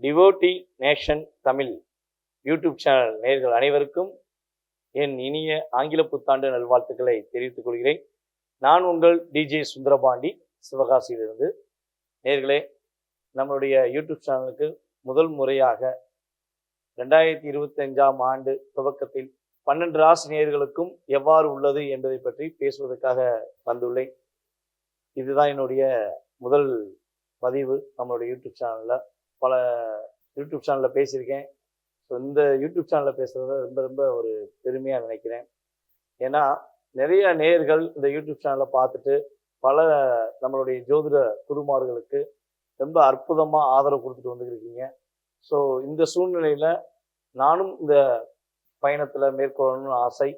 Devotee nation Tamil YouTube channel நேர்கள் அனைவருக்கும் என் இனிய ஆங்கில புத்தாண்டு நல்வாழ்த்துக்களை தெரிவித்துக் கொள்கிறேன். நான் உங்கள் டிஜே சுந்தரபாண்டி சிவகாசியிலிருந்து. நேர்களே நம்மளுடைய யூடியூப் சேனலுக்கு முதல் முறையாக ரெண்டாயிரத்தி இருபத்தஞ்சாம் ஆண்டு துவக்கத்தில் பன்னெண்டு ஆசிரியர்களுக்கும் எவ்வாறு உள்ளது என்பதை பற்றி பேசுவதற்காக வந்துள்ளேன். இதுதான் என்னுடைய முதல் பதிவு நம்மளுடைய யூடியூப் சேனலில். பல யூடியூப் சேனலில் பேசியிருக்கேன். ஸோ இந்த யூடியூப் சேனலில் பேசுகிறத ரொம்ப ரொம்ப ஒரு பெருமையாக நினைக்கிறேன். ஏன்னா நிறைய நேயர்கள் இந்த யூடியூப் சேனலை பார்த்துட்டு பல நம்மளுடைய ஜோதிட குருமார்களுக்கு ரொம்ப அற்புதமாக ஆதரவு கொடுத்துட்டு வந்துருக்கீங்க ஸோ இந்த சூழ்நிலையில் நானும் இந்த பயணத்தில் மேற்கொள்ளணும்னு ஆசை.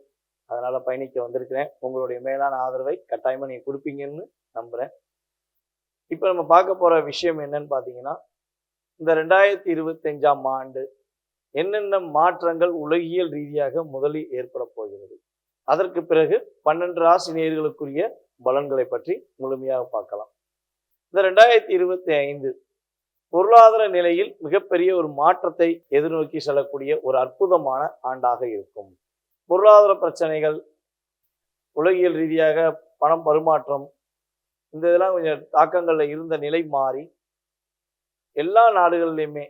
அதனால் பயணிக்க வந்திருக்கிறேன். உங்களுடைய மேலான ஆதரவை கட்டாயமாக நீங்கள் கொடுப்பீங்கன்னு நம்புகிறேன் இப்போ நம்ம பார்க்க போகிற விஷயம் என்னன்னு பார்த்தீங்கன்னா இந்த ரெண்டாயிரத்தி இருபத்தஞ்சாம் ஆண்டு என்னென்ன மாற்றங்கள் உலகியல் ரீதியாக முதலில் ஏற்பட போகிறது? அதற்கு பிறகு பன்னெண்டு ராசி நேயர்களுக்குரிய பலன்களை பற்றி முழுமையாக பார்க்கலாம். இந்த ரெண்டாயிரத்தி இருபத்தி ஐந்து பொருளாதார நிலையில் மிகப்பெரிய ஒரு மாற்றத்தை எதிர்நோக்கி செல்லக்கூடிய ஒரு அற்புதமான ஆண்டாக இருக்கும். பொருளாதார பிரச்சனைகள் உலகியல் ரீதியாக பணம் பரிமாற்றம் இந்த இதெல்லாம் கொஞ்சம் தாக்கங்கள்ல இருந்த நிலை மாறி எல்லா நாடுகள்லையுமே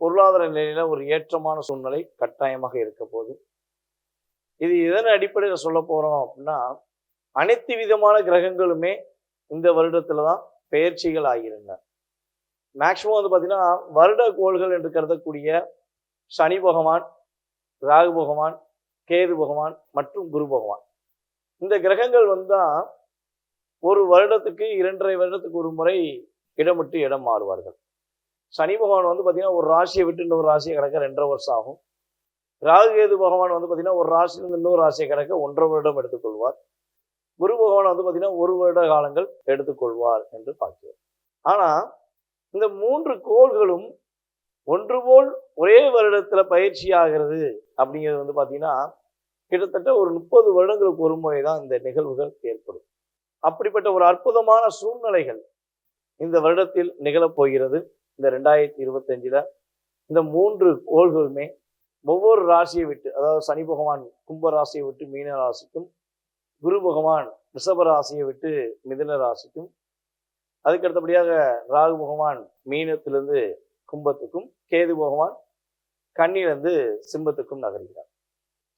பொருளாதார நிலையில ஒரு ஏற்றமான சூழ்நிலை கட்டாயமாக இருக்க போகுது. இது எதன் அடிப்படையில் சொல்ல போகிறோம் அப்படின்னா அனைத்து விதமான கிரகங்களுமே இந்த வருடத்துல தான் பெயர்ச்சிகள் ஆகியிருந்தன. மேக்சிமம் வந்து பார்த்தீங்கன்னா வருட கோள்கள் என்று கருதக்கூடிய சனி பகவான் ராகு பகவான் கேது பகவான் மற்றும் குரு பகவான். இந்த கிரகங்கள் வந்தால் ஒரு வருடத்துக்கு இரண்டரை வருடத்துக்கு ஒரு முறை இடமிட்டு இடம் மாறுவார்கள். சனி பகவான் வந்து பார்த்தீங்கன்னா ஒரு ராசியை விட்டு இன்னொரு ராசியை கிடக்க ரெண்டரை வருஷம் ஆகும். ராகுகேது பகவான் வந்து பார்த்தீங்கன்னா ஒரு ராசியிலிருந்து இன்னொரு ராசியை கிடக்க ஒன்றரை வருடம் எடுத்துக்கொள்வார். குரு பகவான் வந்து பார்த்தீங்கன்னா ஒரு வருட காலங்கள் எடுத்துக்கொள்வார் என்று பார்க்கிறோம். ஆனால் இந்த மூன்று கோள்களும் ஒன்று போல் ஒரே வருடத்தில் பயிற்சி ஆகிறது அப்படிங்கிறது வந்து பார்த்தீங்கன்னா கிட்டத்தட்ட ஒரு முப்பது வருடங்களுக்கு ஒரு முறை தான் இந்த நிகழ்வுகள் ஏற்படும். அப்படிப்பட்ட ஒரு அற்புதமான சூழ்நிலைகள் இந்த வருடத்தில் நிகழப் போகிறது. இந்த ரெண்டாயிரத்தி இருபத்தஞ்சில் இந்த மூன்று கோள்களுமே ஒவ்வொரு ராசியை விட்டு அதாவது சனி பகவான் கும்ப ராசியை விட்டு மீன ராசிக்கும் குரு பகவான் ரிஷப ராசியை விட்டு மிதுன ராசிக்கும் அதுக்கு அடுத்தபடியாக ராகு பகவான் மீனத்திலிருந்து கும்பத்துக்கும் கேது பகவான் கண்ணிலிருந்து சிம்பத்துக்கும் நகர்கிறார்.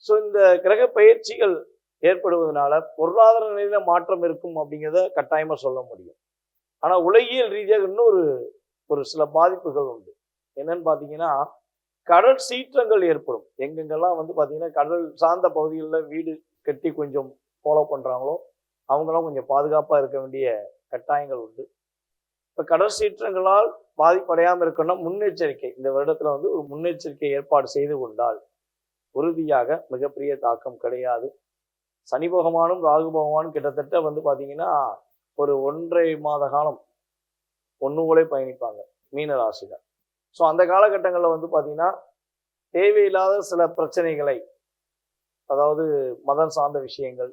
ஸோ இந்த கிரக பயிற்சிகள் ஏற்படுவதனால பொருளாதார நிலையில மாற்றம் இருக்கும் அப்படிங்கிறத கட்டாயமாக சொல்ல முடியும். ஆனால் உலகியல் ரீதியாக இன்னொரு ஒரு சில பாதிப்புகள் உண்டு. என்னன்னு பார்த்தீங்கன்னா கடல் சீற்றங்கள் ஏற்படும். எங்கெங்கெல்லாம் வந்து பார்த்தீங்கன்னா கடல் சார்ந்த பகுதிகளில் வீடு கட்டி கொஞ்சம் ஃபாலோ பண்ணுறாங்களோ அவங்களாம் கொஞ்சம் பாதுகாப்பாக இருக்க வேண்டிய கட்டாயங்கள் உண்டு. இப்போ கடல் சீற்றங்களால் பாதிப்படையாமல் இருக்கணும்னா முன்னெச்சரிக்கை. இந்த வருடத்தில் வந்து ஒரு முன்னெச்சரிக்கை ஏற்பாடு செய்து கொண்டால் உறுதியாக மிகப்பெரிய தாக்கம் கிடையாது. சனி பகவானும் ராகு பகவானும் கிட்டத்தட்ட வந்து பார்த்தீங்கன்னா ஒரு ஒன்றரை மாத காலம் ஒன்று பயணிப்பாங்க மீன ராசிகள் ஸோ அந்த காலகட்டங்களில் வந்து பார்த்தீங்கன்னா தேவையில்லாத சில பிரச்சனைகளை அதாவது மதம் சார்ந்த விஷயங்கள்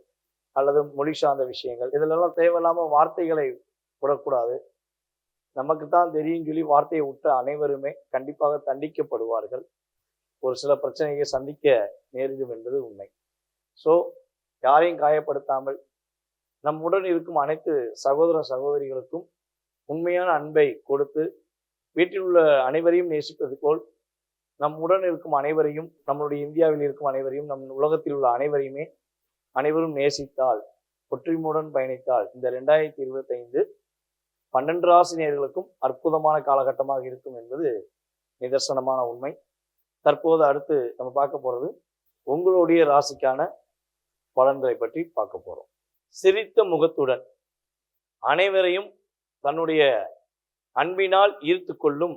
அல்லது மொழி சார்ந்த விஷயங்கள் இதிலெல்லாம் தேவையில்லாமல் வார்த்தைகளை விடக்கூடாது. நமக்கு தான் தெரியும் சொல்லி வார்த்தையை விட்ட அனைவருமே கண்டிப்பாக தண்டிக்கப்படுவார்கள். ஒரு சில பிரச்சனையை சந்திக்க நேரிடும் என்பது உண்மை. ஸோ யாரையும் காயப்படுத்தாமல் நம்முடன் இருக்கும் அனைத்து சகோதர சகோதரிகளுக்கும் உண்மையான அன்பை கொடுத்து வீட்டில் உள்ள அனைவரையும் நேசிப்பது போல் நம்முடன் இருக்கும் அனைவரையும் நம்மளுடைய இந்தியாவில் இருக்கும் அனைவரையும் நம் உலகத்தில் உள்ள அனைவரையுமே அனைவரும் நேசித்தால் ஒற்றுமையுடன் பயணித்தால் இந்த ரெண்டாயிரத்தி இருபத்தைந்து பன்னெண்டு ராசினியர்களுக்கும் அற்புதமான காலகட்டமாக இருக்கும் என்பது நிதர்சனமான உண்மை. தற்போது அடுத்து நம்ம பார்க்க போகிறது உங்களுடைய ராசிக்கான பலன்களை பற்றி பார்க்க போகிறோம் சிரித்த முகத்துடன் அனைவரையும் தன்னுடைய அன்பினால் ஈர்த்து கொள்ளும்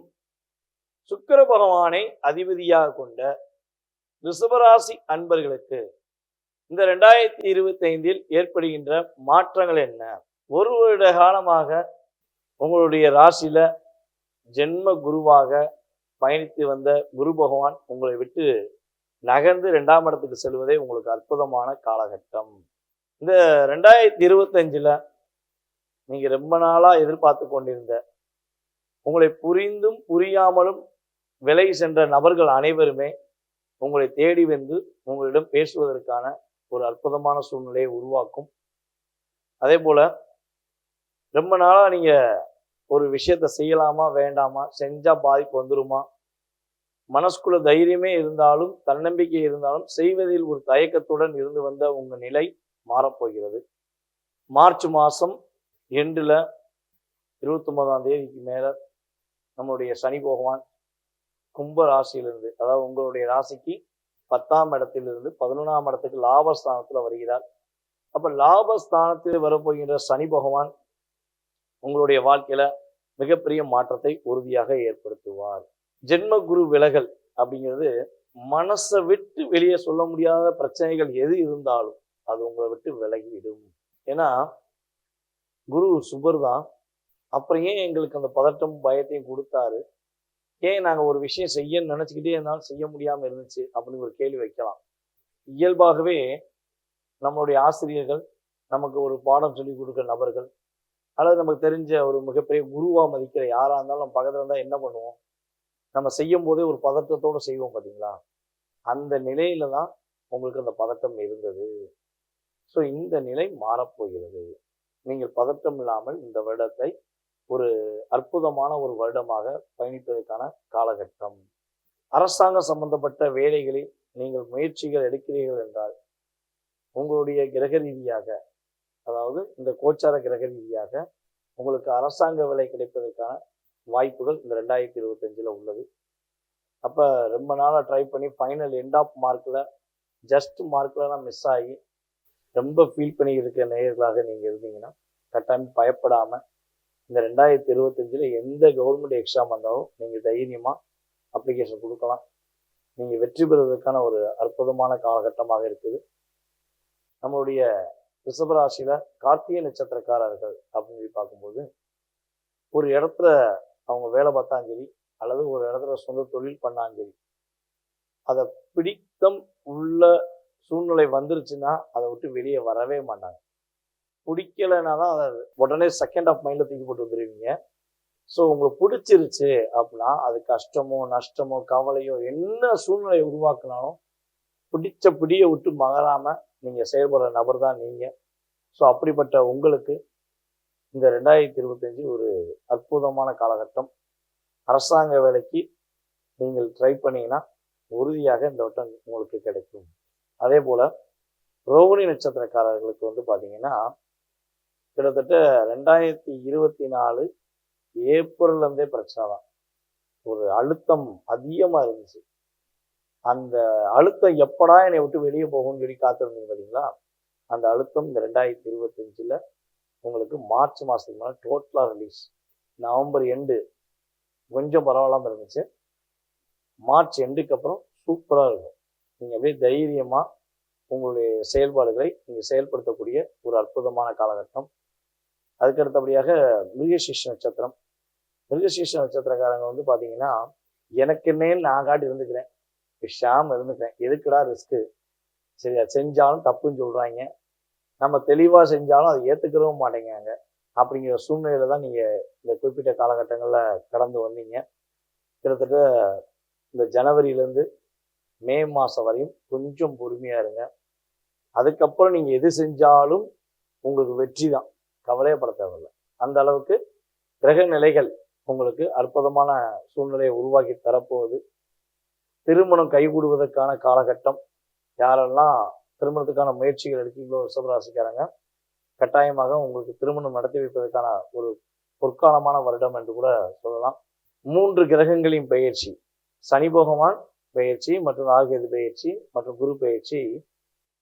சுக்கர பகவானை அதிபதியாக கொண்ட ரிஷபராசி அன்பர்களுக்கு இந்த ரெண்டாயிரத்தி இருபத்தைந்தில் ஏற்படுகின்ற மாற்றங்கள் என்ன? ஒரு வருட காலமாக உங்களுடைய ராசியில ஜென்ம குருவாக பயணித்து வந்த குரு பகவான் உங்களை விட்டு நகர்ந்து ரெண்டாம் இடத்துக்கு செல்வதே உங்களுக்கு அற்புதமான காலகட்டம். இந்த ரெண்டாயிரத்தி இருபத்தஞ்சில் நீங்க ரொம்ப நாளா எதிர்பார்த்து கொண்டிருந்த உங்களை புரிந்தும் புரியாமலும் விலை சென்ற நபர்கள் அனைவருமே உங்களை தேடி வந்து உங்களிடம் பேசுவதற்கான ஒரு அற்புதமான சூழ்நிலையை உருவாக்கும். அதே போல ரொம்ப நாளாக நீங்க ஒரு விஷயத்த செய்யலாமா வேண்டாமா செஞ்சா பாதிப்பு வந்துருமா? மனசுக்குள்ள தைரியமே இருந்தாலும் தன்னம்பிக்கை இருந்தாலும் செய்வதில் ஒரு தயக்கத்துடன் இருந்து வந்த உங்கள் நிலை மாறப்போகிறது. மார்ச் மாதம் எண்டில் இருபத்தொன்பதாம் தேதிக்கு மேல நம்மளுடைய சனி பகவான் கும்ப ராசியிலிருந்து அதாவது உங்களுடைய ராசிக்கு பத்தாம் இடத்திலிருந்து பதினொன்றாம் இடத்துக்கு லாபஸ்தானத்துல வருகிறார். அப்போ லாபஸ்தானத்தில் வரப்போகின்ற சனி பகவான் உங்களுடைய வாழ்க்கையில மிகப்பெரிய மாற்றத்தை உறுதியாக ஏற்படுத்துவார். ஜென்ம குரு விலகல் அப்படிங்கிறது மனசை விட்டு வெளியே சொல்ல முடியாத பிரச்சனைகள் எது இருந்தாலும் அது உங்களை விட்டு விலகிவிடும். ஏன்னா குரு சுபர் தான் அப்புறம் ஏன் எங்களுக்கு அந்த பதட்டம் பயத்தையும் கொடுத்தாரு? ஏன் நாங்கள் ஒரு விஷயம் செய்யன்னு நினச்சிக்கிட்டே இருந்தாலும் செய்ய முடியாமல் இருந்துச்சு அப்படின்னு ஒரு கேள்வி வைக்கலாம். இயல்பாகவே நம்மளுடைய ஆசிரியர்கள் நமக்கு ஒரு பாடம் சொல்லிக் கொடுக்குற நபர்கள் அல்லது நமக்கு தெரிஞ்ச ஒரு மிகப்பெரிய குருவாக மதிக்கிற யாராக இருந்தாலும் நம்ம பக்கத்துல இருந்தால் என்ன பண்ணுவோம்? நம்ம செய்யும் போதே ஒரு பதட்டத்தோடு செய்வோம் பார்த்தீங்களா அந்த நிலையில தான் உங்களுக்கு அந்த பதட்டம் இருந்தது. ஸோ இந்த நிலை மாறப்போகிறது. நீங்கள் பதற்றம் இல்லாமல் இந்த வருடத்தை ஒரு அற்புதமான ஒரு வருடமாக பயணிப்பதற்கான காலகட்டம். அரசாங்கம் சம்பந்தப்பட்ட வேலைகளில் நீங்கள் முயற்சிகள் எடுக்கிறீர்கள் என்றால் உங்களுடைய கிரக ரீதியாக அதாவது இந்த கோச்சார கிரக ரீதியாக உங்களுக்கு அரசாங்க வேலை கிடைப்பதற்கான வாய்ப்புகள் இந்த ரெண்டாயிரத்தி இருபத்தஞ்சில் உள்ளது. அப்போ ரொம்ப நாளாக ட்ரை பண்ணி ஃபைனல் எண்ட் ஆஃப் மார்க்கில் ஜஸ்ட் மார்க்கில் நான் மிஸ் ஆகி ரொம்ப ஃபீல் பண்ணி இருக்கிற நேயர்களாக நீங்கள் இருந்தீங்கன்னா கட்டாயம் பயப்படாமல் இந்த ரெண்டாயிரத்தி இருபத்தஞ்சில் எந்த கவர்மெண்ட் எக்ஸாம் வந்தாலும் நீங்கள் தைரியமாக அப்ளிகேஷன் கொடுக்கலாம். நீங்கள் வெற்றி பெறுவதற்கான ஒரு அற்புதமான காலகட்டமாக இருக்குது. நம்மளுடைய ரிஷபராசியில் கார்த்திகை நட்சத்திரக்காரர்கள் அப்படின்னு சொல்லி பார்க்கும்போது ஒரு இடத்துல அவங்க வேலை பார்த்தாலும் சரி அல்லது ஒரு இடத்துல சொந்த தொழில் பண்ணாலும் சரி அதை பிடித்தம் உள்ள சூழ்நிலை வந்துருச்சுன்னா அதை விட்டு வெளியே வரவே மாட்டாங்க. பிடிக்கலைன்னா தான் அதை உடனே செகண்ட் ஆஃப் மைண்டில் தூக்கி போட்டு வந்துடுவீங்க ஸோ உங்களுக்கு பிடிச்சிருச்சு அப்படின்னா அது கஷ்டமோ நஷ்டமோ கவலையோ என்ன சூழ்நிலையை உருவாக்குனாலும் பிடிச்ச பிடியை விட்டு மகராமல் நீங்கள் செயல்படுற நபர் தான் நீங்கள் ஸோ அப்படிப்பட்ட உங்களுக்கு இந்த ரெண்டாயிரத்தி இருபத்தஞ்சு ஒரு அற்புதமான காலகட்டம். அரசாங்க வேலைக்கு நீங்கள் ட்ரை பண்ணிங்கன்னா உறுதியாக இந்த வட்டம் உங்களுக்கு கிடைக்கும். அதே போல் ரோகிணி நட்சத்திரக்காரர்களுக்கு வந்து பார்த்தீங்கன்னா கிட்டத்தட்ட ரெண்டாயிரத்தி இருபத்தி நாலு ஏப்ரல்லேருந்தே பிரச்சனை தான். ஒரு அழுத்தம் அதிகமாக இருந்துச்சு. அந்த அழுத்தம் எப்படா என்னை விட்டு வெளியே போகும்னு சொல்லி காத்திருந்தீங்க பார்த்தீங்களா அந்த அழுத்தம் இந்த ரெண்டாயிரத்தி இருபத்தஞ்சில் உங்களுக்கு மார்ச் மாதத்துக்கு மேலே டோட்டலாக ரிலீஸ் நவம்பர் எண்டு கொஞ்சம் பரவாயில்லாமல் இருந்துச்சு. மார்ச் எண்டுக்கு அப்புறம் சூப்பராக இருக்கும். நீங்கள் அப்படியே தைரியமாக உங்களுடைய செயல்பாடுகளை நீங்கள் செயல்படுத்தக்கூடிய ஒரு அற்புதமான காலகட்டம். அதுக்கு அடுத்தபடியாக மிருகசீஷ நட்சத்திரம். மிருகசீஷ நட்சத்திரக்காரங்க வந்து பார்த்தீங்கன்னா எனக்குன்னே நான் காட்டி இருந்துக்கிறேன். விஷாமல் இருந்துக்கிறேன். எதுக்குடா ரிஸ்க்கு சரி அது செஞ்சாலும் தப்புன்னு சொல்கிறாங்க நம்ம தெளிவாக செஞ்சாலும் அதை ஏற்றுக்கிறவும் மாட்டேங்கிறாங்க. அப்படிங்கிற சூழ்நிலையில தான் நீங்கள் இந்த குறிப்பிட்ட காலகட்டங்களில் கடந்து வந்தீங்க. கிட்டத்தட்ட இந்த ஜனவரியிலேருந்து மே மாதம் வரையும் கொஞ்சம் பொறுமையாக இருங்க. அதுக்கப்புறம் நீங்கள் எது செஞ்சாலும் உங்களுக்கு வெற்றி தான். கவலையப்பட தேவையில்லை. அந்த அளவுக்கு கிரக நிலைகள் உங்களுக்கு அற்புதமான சூழ்நிலையை உருவாக்கி தரப்போகுது. திருமணம் கைகூடுவதற்கான காலகட்டம். யாரெல்லாம் திருமணத்துக்கான முயற்சிகள் எடுக்கீங்களோ ரிஷபராசிக்காரங்க கட்டாயமாக உங்களுக்கு திருமணம் நடத்தி வைப்பதற்கான ஒரு பொற்காலமான வருடம் என்று கூட சொல்லலாம். மூன்று கிரகங்களின் பயிற்சி சனி பகவான் பயிற்சி மற்றும் ராகுகேது பயிற்சி மற்றும் குரு பயிற்சி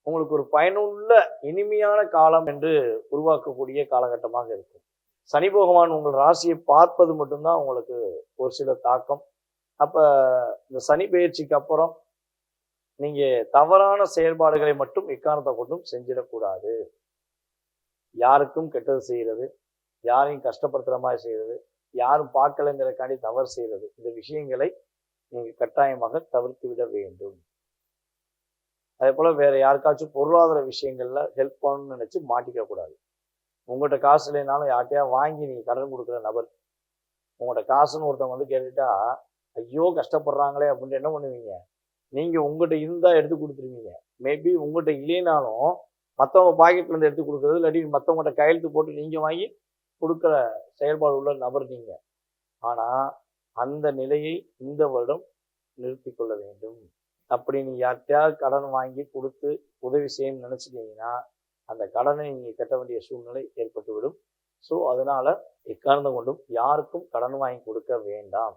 உங்களுக்கு ஒரு பயனுள்ள இனிமையான காலம் என்று உருவாக்கக்கூடிய காலகட்டமாக இருக்கும். சனி பகவான் உங்கள் ராசியை பார்ப்பது மட்டும்தான் உங்களுக்கு ஒரு சில தாக்கம். அப்போ இந்த சனி பயிற்சிக்கு அப்புறம் நீங்கள் தவறான செயல்பாடுகளை மட்டும் இக்காரணத்தை கொண்டும் செஞ்சிடக்கூடாது. யாருக்கும் கெட்டது செய்கிறது யாரையும் கஷ்டப்படுத்துகிற மாதிரி செய்கிறது யாரும் பார்க்கலைங்கிறக்காண்டி தவறு செய்கிறது இந்த விஷயங்களை நீங்கள் கட்டாயமாக தவிர்த்து விட வேண்டும். அதே போல் வேறு யாருக்காச்சும் பொருளாதார விஷயங்களில் ஹெல்ப் பண்ணணும்னு நினச்சி மாட்டிக்க கூடாது. உங்கள்கிட்ட காசு இல்லைனாலும் யார்கிட்டயா வாங்கி நீங்கள் கடன் கொடுக்குற நபர் உங்கள்கிட்ட காசுன்னு ஒருத்தவங்க வந்து கேட்டுட்டா ஐயோ கஷ்டப்படுறாங்களே அப்படின்ட்டு என்ன பண்ணுவீங்க? நீங்கள் உங்கள்கிட்ட இருந்தால் எடுத்து கொடுத்துருவீங்க. மேபி உங்கள்கிட்ட இல்லைனாலும் மற்றவங்க பாக்கெட்லேருந்து எடுத்து கொடுக்குறது இல்லாட்டி மற்றவங்கள்ட்ட கையெழுத்து போட்டு நீங்கள் வாங்கி கொடுக்குற செயல்பாடு உள்ள நபர் நீங்கள் ஆனால் அந்த நிலையை இந்த வருடம் நிறுத்தி கொள்ள வேண்டும். அப்படி நீ யார்கிட்டயாவது கடன் வாங்கி கொடுத்து உதவி செய்யணும்னு நினச்சிட்டீங்கன்னா அந்த கடனை நீங்கள் கட்ட வேண்டிய சூழ்நிலை ஏற்பட்டுவிடும். ஸோ அதனால் எக்காரணம் கொண்டும் யாருக்கும் கடன் வாங்கி கொடுக்க வேண்டாம்.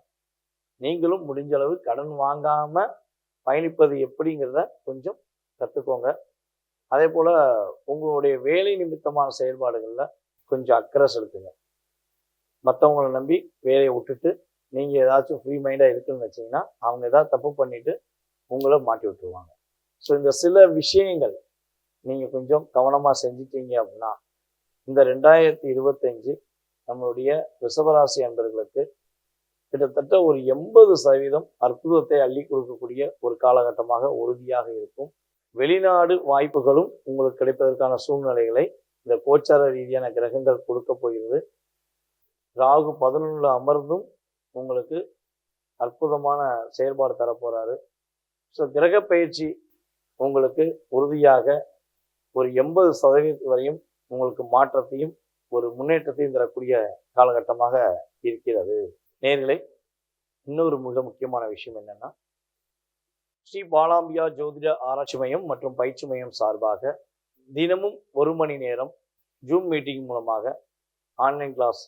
நீங்களும் முடிஞ்ச அளவு கடன் வாங்காமல் பயணிப்பது எப்படிங்கிறத கொஞ்சம் கற்றுக்கோங்க அதே போல் உங்களுடைய வேலை நிமித்தமான செயல்பாடுகளில் கொஞ்சம் அக்கறை செலுத்துங்க. மற்றவங்களை நம்பி வேலையை விட்டுட்டு நீங்கள் ஏதாச்சும் ஃப்ரீ மைண்டாக இருக்குன்னு வச்சிங்கன்னா அவங்க ஏதாவது தப்பு பண்ணிவிட்டு உங்களை மாட்டி விட்டுருவாங்க. ஸோ இந்த சில விஷயங்கள் நீங்கள் கொஞ்சம் கவனமாக செஞ்சிட்டீங்க அப்படின்னா இந்த ரெண்டாயிரத்தி இருபத்தஞ்சு நம்மளுடைய ரிஷபராசி அன்பர்களுக்கு கிட்டத்தட்ட ஒரு எண்பது சதவீதம் அற்புதத்தை அள்ளி கொடுக்கக்கூடிய ஒரு காலகட்டமாக உறுதியாக இருக்கும். வெளிநாடு வாய்ப்புகளும் உங்களுக்கு கிடைப்பதற்கான சூழ்நிலைகளை இந்த கோச்சார ரீதியான கிரகங்கள் கொடுக்க போகிறது. ராகு பதினொன்றில் அமர்ந்தும் உங்களுக்கு அற்புதமான செயல்பாடு தரப்போகிறாரு ஸோ கிரக பயிற்சி உங்களுக்கு உறுதியாக ஒரு எண்பது சதவீதம் வரையும் உங்களுக்கு மாற்றத்தையும் ஒரு முன்னேற்றத்தையும் தரக்கூடிய காலகட்டமாக இருக்கிறது. நேர்களை இன்னொரு மிக முக்கியமான விஷயம் என்னன்னா ஸ்ரீ பாலாம்பியா ஜோதிட ஆராய்ச்சி மையம் மற்றும் பயிற்சி மையம் சார்பாக தினமும் ஒரு மணி நேரம் ஜூம் மீட்டிங் மூலமாக ஆன்லைன் கிளாஸ்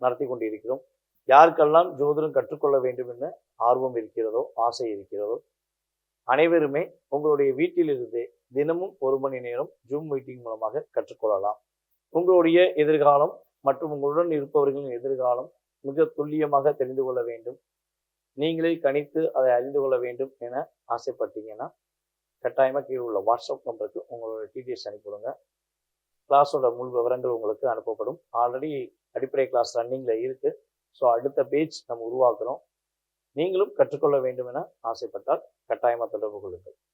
நடத்தி கொண்டிருக்கிறோம். யாருக்கெல்லாம் ஜோதிடம் கற்றுக்கொள்ள வேண்டும் என ஆர்வம் இருக்கிறதோ ஆசை இருக்கிறதோ அனைவருமே உங்களுடைய வீட்டிலிருந்தே தினமும் ஒரு மணி நேரம் ஜூம் மீட்டிங் மூலமாக கற்றுக்கொள்ளலாம். உங்களுடைய எதிர்காலம் மற்றும் உங்களுடன் இருப்பவர்களின் எதிர்காலம் மிக துல்லியமாக தெரிந்து கொள்ள வேண்டும். நீங்களே கணித்து அதை அறிந்து கொள்ள வேண்டும் என ஆசைப்பட்டீங்கன்னா கட்டாயமாக கீழே உள்ள வாட்ஸ்அப் நம்பருக்கு உங்களோட டீட்டெயில்ஸ் அனுப்பிவிடுங்க கிளாஸோட முழு விவரங்கள் உங்களுக்கு அனுப்பப்படும். ஆல்ரெடி அடிப்படை கிளாஸ் ரன்னிங்கில் இருக்குது ஸோ அடுத்த பேஜ் நம்ம உருவாக்குறோம். நீங்களும் கற்றுக்கொள்ள வேண்டும் என ஆசைப்பட்டால் கட்டாயமாக தொடர்பு கொள்ளுங்கள்.